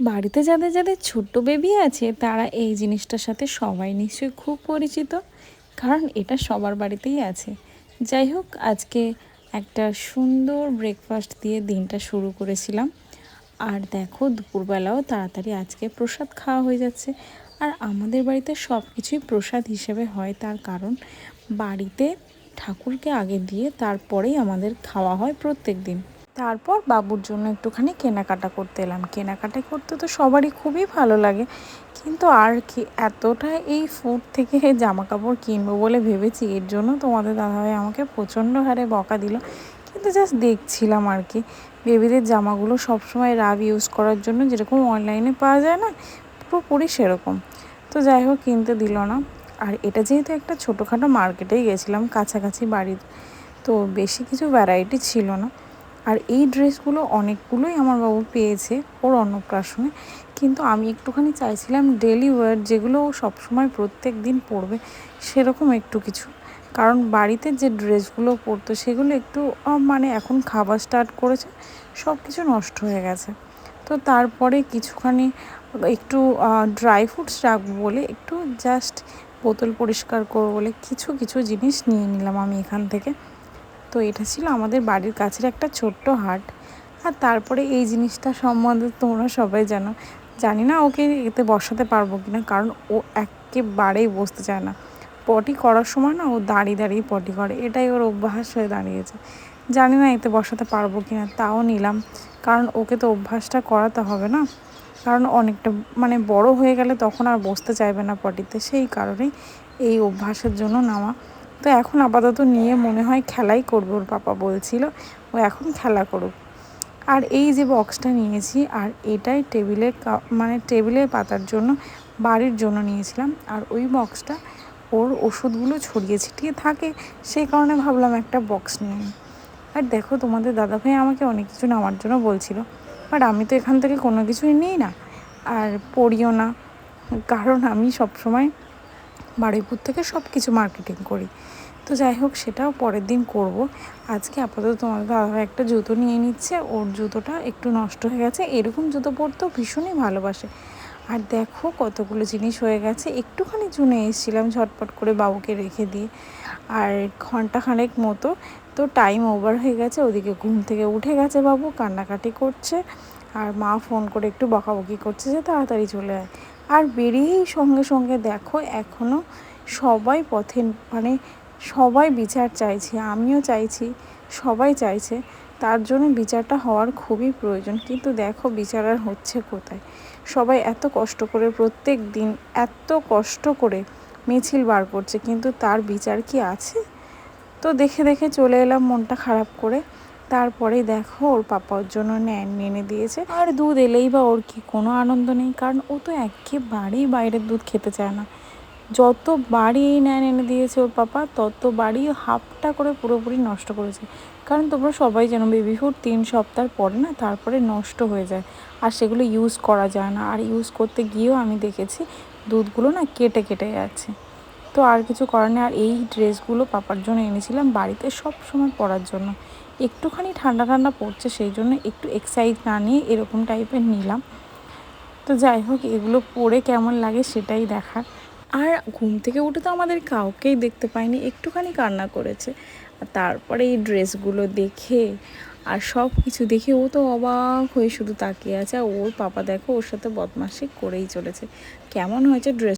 বাড়িতে যাদের যাদের ছোট্ট বেবি আছে, তারা এই জিনিসটার সাথে সবাই নিশ্চয়ই খুব পরিচিত। কারণ এটা সবার বাড়িতেই আছে। যাই হোক, আজকে একটা সুন্দর ব্রেকফাস্ট দিয়ে দিনটা শুরু করেছিলাম। আর দেখো, দুপুরবেলাও তাড়াতাড়ি আজকে প্রসাদ খাওয়া হয়ে যাচ্ছে। আর আমাদের বাড়িতে সব কিছুই প্রসাদ হিসেবে হয়, তার কারণ বাড়িতে ঠাকুরকে আগে দিয়ে তারপরেই আমাদের খাওয়া হয় প্রত্যেক দিন তারপর বাবুর জন্য একটুখানি কেনাকাটা করতে এলাম। কেনাকাটা করতে তো সবারই খুবই ভালো লাগে। কিন্তু আর কি, এতটা এই ফুড থেকে জামা কাপড় কিনবো বলে ভেবেছি, এর জন্য তোমাদের দাদাভাই আমাকে প্রচণ্ড হারে বকা দিল। কিন্তু জাস্ট দেখছিলাম আর কি। বেবিদের জামাগুলো সবসময় রাব ইউজ করার জন্য যেরকম অনলাইনে পাওয়া যায় না, পুরোপুরি সেরকম। তো যাই হোক, কিনতে দিল না। আর এটা যেহেতু একটা ছোটোখাটো মার্কেটেই গেছিলাম, কাছাকাছি বাড়ির। তো বেশি কিছু ভ্যারাইটি ছিল না। আর এই ড্রেসগুলো অনেকগুলোই আমার বাবু পেয়েছে ওর অন্নপ্রাশনে। কিন্তু আমি একটুখানি চাইছিলাম ডেলি ওয়ার যেগুলো ও সবসময় প্রত্যেক দিন পরবে সেরকম একটু কিছু। কারণ বাড়িতে যে ড্রেসগুলো পরতো সেগুলো একটু মানে এখন খাবার স্টার্ট করেছে সব কিছু নষ্ট হয়ে গেছে। তো তারপরে কিছুখানি একটু ড্রাই ফ্রুটস রাখব বলে একটু জাস্ট বোতল পরিষ্কার করব বলে কিছু কিছু জিনিস নিয়ে নিলাম আমি এখান থেকে। তো এটা ছিল আমাদের বাড়ির কাছের একটা ছোট্ট হাট। আর তারপরে এই জিনিসটা সম্বন্ধে তোমরা সবাই জানো। জানি না ওকে এতে বসাতে পারব কিনা, কারণ ও একেবারেই বসতে চায় না। পটি করার সময় না ও দাঁড়িয়ে দাঁড়িয়ে পটি করে, এটাই ওর অভ্যাস হয়ে দাঁড়িয়েছে। জানি না এতে বসাতে পারব কি না তাও নিলাম। কারণ ওকে তো অভ্যাসটা করাতে হবে না। কারণ অনেকটা মানে বড় হয়ে গেলে তখন আর বসতে চাইবে না পটিতে, সেই কারণেই এই অভ্যাসের জন্য নেওয়া তো এখন আপাতত নিয়ে মনে হয় খেলাই করবে, ওর পাপা বলছিল। ও এখন খেলা করুক। আর এই যে বক্সটা নিয়েছি, আর এটাই টেবিলে মানে টেবিলে পাতার জন্য, বাড়ির জন্য নিয়েছিলাম। আর ওই বক্সটা ওর ওষুধগুলো ছড়িয়ে ছিটিয়ে থাকে, সেই কারণে ভাবলাম একটা বক্স নিয়ে আর দেখো, তোমাদের দাদাভাই আমাকে অনেক কিছু নেওয়ার জন্য বলছিল বাট আমি তো এখান থেকে কোনো কিছুই নিই না। আর পড়িও না, কারণ আমি সবসময় বারুইপুর থেকে সব কিছু মার্কেটিং করি। তো যাই হোক, সেটাও পরের দিন করব। আজকে আপাতত তোমাদের দাদাভাই একটা জুতো নিয়ে নিচ্ছে, ওর জুতোটা একটু নষ্ট হয়ে গেছে। এরকম জুতো পরতেও ভীষণই ভালোবাসে। আর দেখো কতগুলো জিনিস হয়ে গেছে। একটুখানি চুনে এসেছিলাম ঝটপট করে বাবুকে রেখে দিয়ে। আর ঘন্টাখানেক মতো তো টাইম ওভার হয়ে গেছে। ওদিকে ঘুম থেকে উঠে গেছে বাবু, কান্নাকাটি করছে। আর মা ফোন করে একটু বকাবকি করছে যে তাড়াতাড়ি চলে আয়। আর বেরিয়েই সঙ্গে সঙ্গে দেখো এখনও সবাই পথে মানে সবাই বিচার চাইছে, আমিও চাইছি, সবাই চাইছে। তার জন্য বিচারটা হওয়ার খুবই প্রয়োজন, কিন্তু দেখো বিচার আর হচ্ছে কোথায়? সবাই এত কষ্ট করে প্রত্যেক দিন এত কষ্ট করে মিছিল বার করছে, কিন্তু তার বিচার কি আছে? তো দেখে দেখে চলে এলাম মনটা খারাপ করে। তারপরেই দেখো ওর পাপা ওর জন্য ন্যান এনে দিয়েছে। আর দুধ এলেই বা ওর কি কোনো আনন্দ নেই, কারণ ও তো একেবারেই বাইরের দুধ খেতে চায় না। যত বাড়ি ন্যান এনে দিয়েছে ওর পাপা তত বাড়ি হাফটা করে পুরোপুরি নষ্ট করেছে। কারণ তোমরা সবাই জানো বেবি ফুড তিন সপ্তাহ পরে না তারপরে নষ্ট হয়ে যায়। আর সেগুলো ইউজ করা যায় না। আর ইউজ করতে গিয়েও আমি দেখেছি দুধগুলো না কেটে কেটে যাচ্ছে। তো আর কিছু করার নেই। আর এই ড্রেসগুলো পাপার জন্য এনেছিলাম বাড়িতে সব সময় পরার জন্য। একটুখানি ঠান্ডা ঠান্ডা পড়ছে, সেই জন্য একটু এক্সাইজ না নিয়ে এরকম টাইপের নিলাম। তো যাই হোক, এগুলো পরে কেমন লাগে সেটাই দেখার। আর ঘুম থেকে উঠে তো আমাদের কাউকেই দেখতে পাইনি, একটুখানি কান্না করেছে। আর তারপরে এই ড্রেসগুলো দেখে আর সব কিছু দেখে ও তো অবাক হয়ে শুধু তাকিয়ে আছে। আর ওর পাপা দেখো, ওর সাথে বদমাশি করেই চলেছে। কেমন হয়েছে ড্রেস